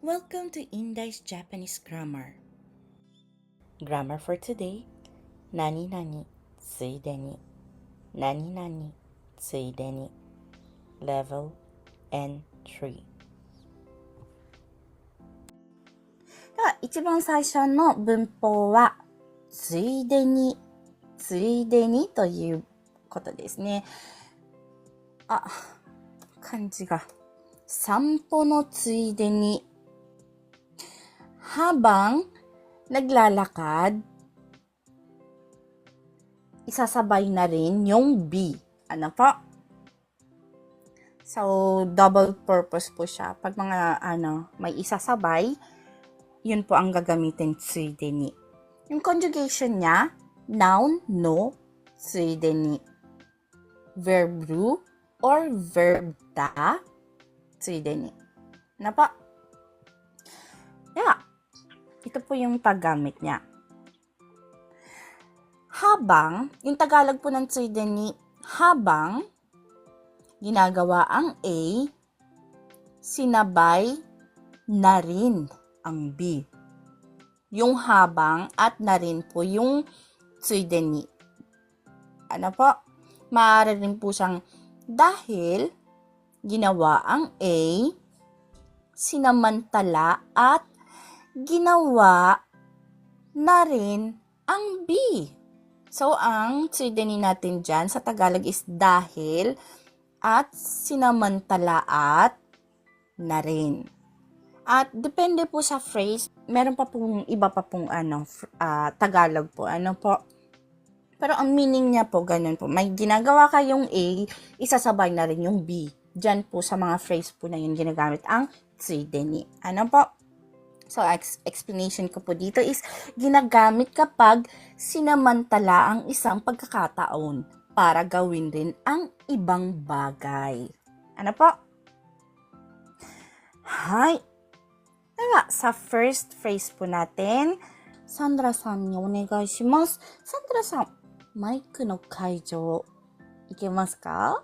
Welcome to Indai's Japanese Grammar. Grammar for today. Nani nani, tsuide ni. Nani nani, tsuide ni. Level N3. では、一番最初の文法は、ついでに、ついでにということですね。あ、漢字が。散歩のついでに、habang naglalakad, isasabay na rin yung B. Ano po? So, double purpose po siya. Pag mga, ano, may isasabay, yun po ang gagamitin tsuideni. Yung conjugation niya, noun, no, tsuideni. Verb ru, or verb da, tsuideni. Na po? Yeah. Ito po yung paggamit niya. Habang, yung Tagalog po ng tsuideni, habang ginagawa ang A, sinabay na rin ang B. Yung habang at na rin po yung tsuideni. Ano po? Maaari rin po siyang dahil ginawa ang A, sinamantala at ginawa na rin ang B. So, ang tsuideni natin dyan sa Tagalog is dahil at sinamantala at na rin. At depende po sa phrase, meron pa pong iba pa pong ano, ah, Tagalog po. Ano po? Pero ang meaning niya po, ganun po. May ginagawa kayong A, isasabay na rin yung B. Diyan po sa mga phrase po na yun ginagamit ang tsuideni. Ano po? So, ex- explanation ko po dito is ginagamit kapag sinamantala ang isang pagkakataon para gawin rin ang ibang bagay. Ano po? Hi. Diba, sa first phrase po natin, Sandra san ni. Sandra san, mic no kaijo. Ikemasu ka?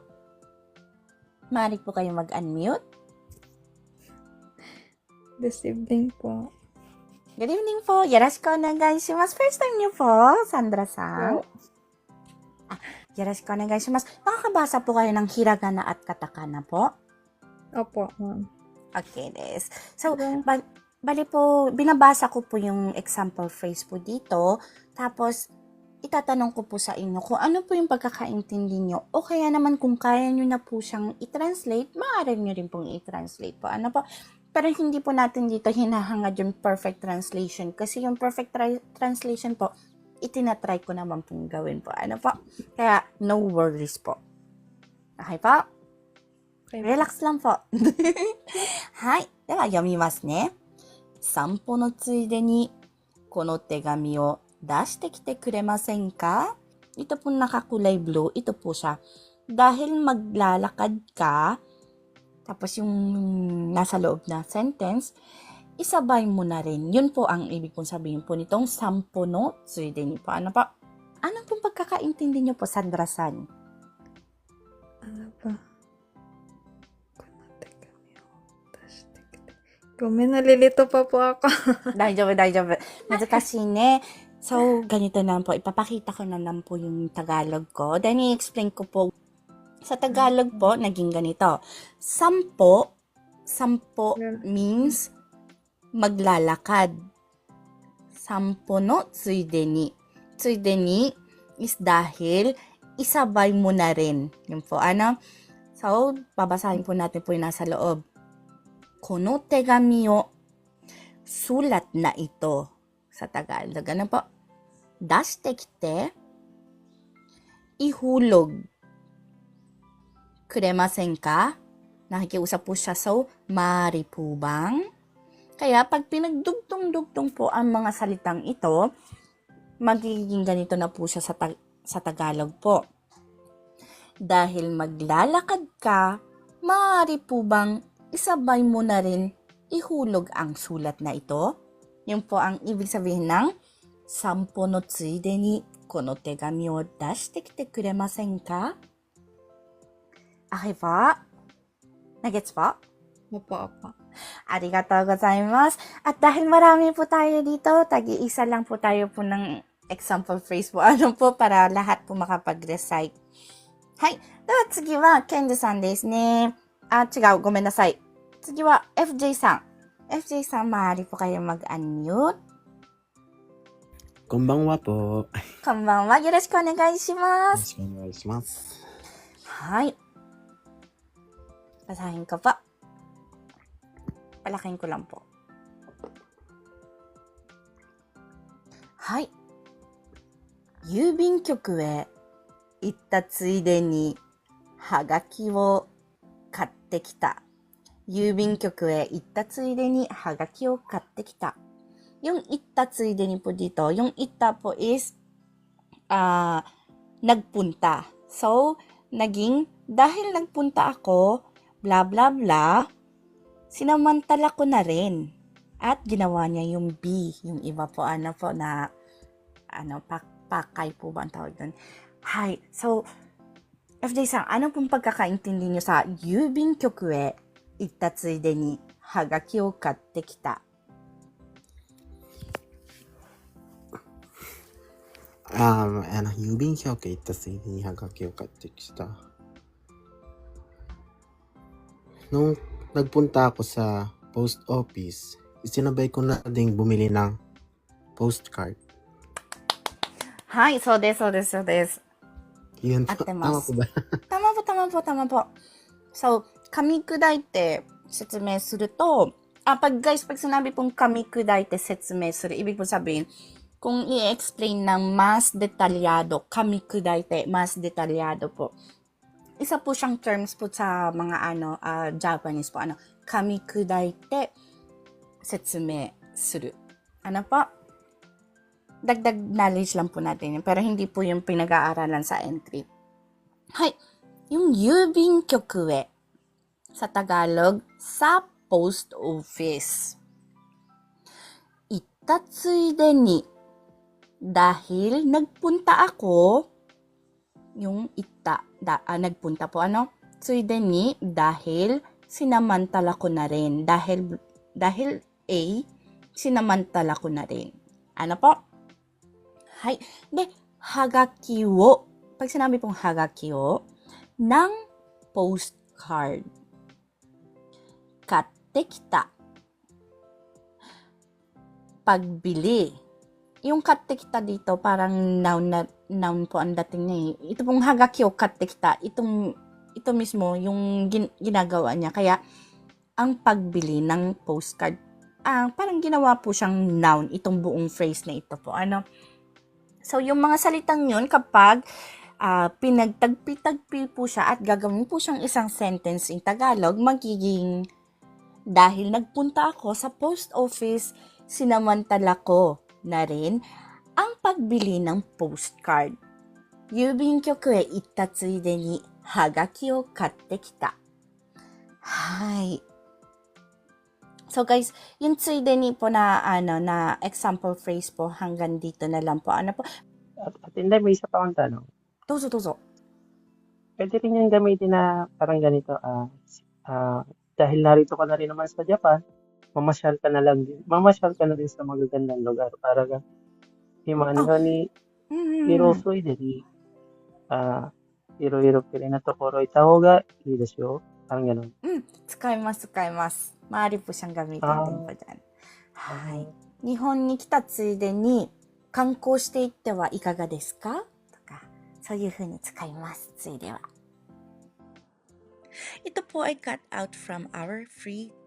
Maaari po kayo mag-unmute. This evening po. Good evening po. Yarashiko onegaishimasu. First time niyo po, Sandra-san. Po. Ah, yarashiko onegaishimasu. Nakakabasa po kayo ng hiragana at katakana po? Opo, ma'am. Okay, this. So, okay. ba- bali po, binabasa ko po yung example phrase po dito. Tapos, itatanong ko po sa inyo kung ano po yung pagkakaintindi nyo o kaya naman kung kaya nyo na po siyang i-translate, maaari nyo rin pong i-translate po. Ano po? Pero hindi po natin dito hinahangad yung perfect translation. Kasi yung perfect tra- translation po, itinatry ko naman pong gawin po. Ano po? Kaya, no worries po. Okay po? Okay. リラックスランポ。はい。では読みますね。散歩のついでに、この手紙を出してきてくれませんか Ito po nakakulay blue. Ito po siya. Dahil maglalakad ka, tapos yung nasa loob na sentence, isabay mo na rin. Yun po ang ibig kong sabihin po nitong sampo no So, suideni po. Ano pa? Anong pong pagkakaintindi niyo po, Sandra San? Ano ba? Kami nalilito pa po ako. Daijoubu, daijoubu. Mazukashii ne. So, ganito na po. Ipapakita ko na lang po yung Tagalog ko. Then, i-explain ko po sa Tagalog po, naging ganito. Sampo, sampo means maglalakad. Sampo no tsuideni. Tsuideni is dahil isabay mo na rin. Yun po, ano? So, babasahin po natin po yung nasa loob. Kono tegami o sulat na ito sa Tagalog. Ano po? Dashite kite, ihulog. Kuremasen ka? Nakikiusap po siya. So, maaari po bang? Kaya, pag pinagdugtong-dugtong po ang mga salitang ito, magiging ganito na po siya sa, tag- sa Tagalog po. Dahil maglalakad ka, maaari po bang isabay mo na rin ihulog ang sulat na ito? Yun po ang ibig sabihin ng sampo no tsuide ni kono tegami o dashite kite kuremasen ka? Okay po? Nagets po? Opo, opo. Arigatou gozaimasu. At dahil marami po tayo dito, tagi-isa lang po tayo po ng example phrase po. Ano po, para lahat po makapag-recite. Hai. では次は、ケンジさんですね。あ、違う。ごめんなさい。次は、FJ さん。FJ さん、maaari po kayo mag-unmute. こんばんはpo. こんばんは。よろしくお願いしまよろす。しくお願いします。 Hi. Basahin ko pa. Palaking ko lang po. Hi. 郵便局へ行ったついでに、はがきを買ってきた。郵便局へ行ったついでに、はがきを買ってきた。Yung itta ついでにpo dito, yung itta po is, ah, nagpunta. So, naging dahil nagpunta ako, bla bla bla, sinamantala ko na rin. At ginawa niya yung B, yung iba po, ano po, na, ano, pak, pakay po ba ang tawag doon? Hi, so, FJ san, ano pong pagkakaintindi niyo sa Yubin Kyoku e de ni hagaki o katte kita? Um, ano, Yubin Kyoku itatsuy de ni hagaki o katte kita. Nung nagpunta ako sa post office, isinabay ko na ding bumili ng postcard. Hi, so this, so this, so this. Yun po, tama po ba? tama po, tama po, tama po. So, kamikudai te setsume suru to, ah, pag guys, pag sinabi pong kamikudai te setsume suru, ibig po sabihin, kung i-explain ng mas detalyado, kamikudai te, mas detalyado po isa po siyang terms po sa mga ano, uh, Japanese po, ano, kami kudaite setsume suru. Ano po? Dagdag knowledge lang po natin yun, pero hindi po yung pinag-aaralan sa entry. Hay, yung yubin kyokue sa Tagalog, sa post office. Itatsuide ni dahil nagpunta ako yung ita, da, ah, nagpunta po ano? Tsuide ni dahil sinamantala ko na rin. Dahil, dahil A, sinamantala ko na rin. Ano po? Hay. De, hagaki wo. Pag sinabi pong hagaki wo, ng postcard. Katte kita. Pagbili. Yung katte kita dito, parang noun, na, noun po ang dating niya eh. Ito pong hagaki o katte kita, itong, ito mismo, yung gin, ginagawa niya. Kaya, ang pagbili ng postcard, ah, parang ginawa po siyang noun, itong buong phrase na ito po. Ano? So, yung mga salitang yun, kapag ah, pinagtagpi-tagpi po siya at gagawin po siyang isang sentence in Tagalog, magiging dahil nagpunta ako sa post office, sinamantala ko na rin ang pagbili ng postcard. 郵便局へ行ったついでにハガキを買ってきた。はい。So guys, yung ついでにpo na ano na example phrase po hanggang dito na lang po. Ano po? At, at hindi, may isa pa akong tanong. どうぞどうぞ。 Pwede rin yung gamitin na parang ganito, ah, ah, dahil narito ka na rin naman sa Japan, mamasyal ka na lang din. Mamasyal ka na rin sa magagandang lugar para ka. Himano Oh. ni うんうんうん Hirosui de ni, ah, hiro-hiro kiri na tokoro itaho ga ii desu yo. Parang ganun. 使います、使います。周りpo siyang gamitin Ah. din po dyan. Hi. 日本に来たついでに観光していってはいかがですかとか、そういう風に使います、ついでは。Ito po ay cut out from our free